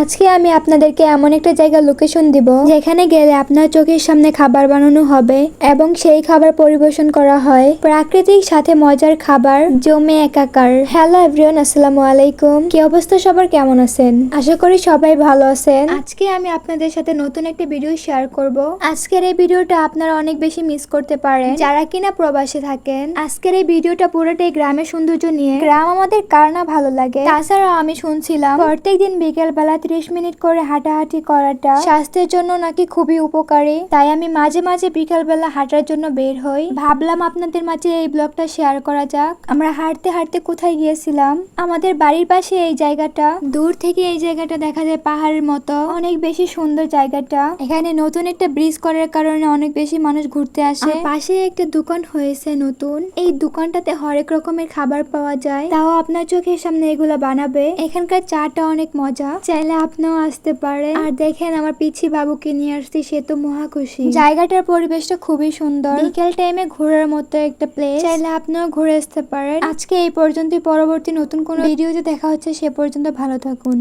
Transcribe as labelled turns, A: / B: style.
A: আজকে আমি আপনাদেরকে এমন একটা জায়গার লোকেশন দিব, যেখানে গেলে আপনার চোখের সামনে খাবার বানানো হবে এবং সেই খাবার পরিবেশন করা হয়। প্রাকৃতিক সাথে মজার খাবার, জমে একাকার। হ্যালো এভরিওয়ান আসসালামু আলাইকুম। কি অবস্থা সবার? কেমন আছেন? আশা করি সবাই ভালো আছেন। আজকে আমি আপনাদের সাথে নতুন একটা ভিডিও শেয়ার করব। আজকের এই ভিডিওটা আপনারা অনেক বেশি মিস করতে পারেন। যারা কিনা প্রবাসে থাকেন, আজকের এই ভিডিওটা পুরোটাই গ্রামের সৌন্দর্য নিয়ে। গ্রাম আমাদের কার না ভালো লাগে? তাছাড়াও আমি শুনছিলাম, প্রত্যেকদিন বিকেল বেলা ত্রিশ মিনিট করে হাঁটাহাঁটি করাটা স্বাস্থ্যের জন্য নাকি খুবই উপকারী। তাই আমি মাঝে মাঝে বিকেল বেলা হাঁটার জন্য বের হই। ভাবলাম আপনাদের মাঝে এই ব্লগটা শেয়ার করা যাক। আমরা হাঁটতে হাঁটতে কোথায় গিয়েছিলাম? আমাদের বাড়ির পাশে এই জায়গাটা। দূর থেকে এই জায়গাটা দেখা যায় পাহাড়ের মতো। অনেক বেশি সুন্দর জায়গাটা। এখানে নতুন একটা ব্রিজ করার কারণে অনেক বেশি মানুষ ঘুরতে আসে। পাশে একটা দোকান হয়েছে নতুন। এই দোকানটাতে হরেক রকমের খাবার পাওয়া যায়। তাও আপনার চোখের সামনে এগুলো বানাবে। এখানকার চাটা অনেক মজা। চাইলে আপনিও আসতে পারেন। আর দেখেন আমার পিছি বাবুকে নিয়ে আসছি সে তো মহা খুশি। জায়গাটার পরিবেশটা খুবই সুন্দর। বিকেল টাইমে ঘোরার মতো একটা প্লেস চাইলে আপনিও ঘুরে আসতে পারেন। আজকে এই পর্যন্তই। পরবর্তী নতুন কোন ভিডিওতে দেখা হচ্ছে সে পর্যন্ত ভালো থাকুন।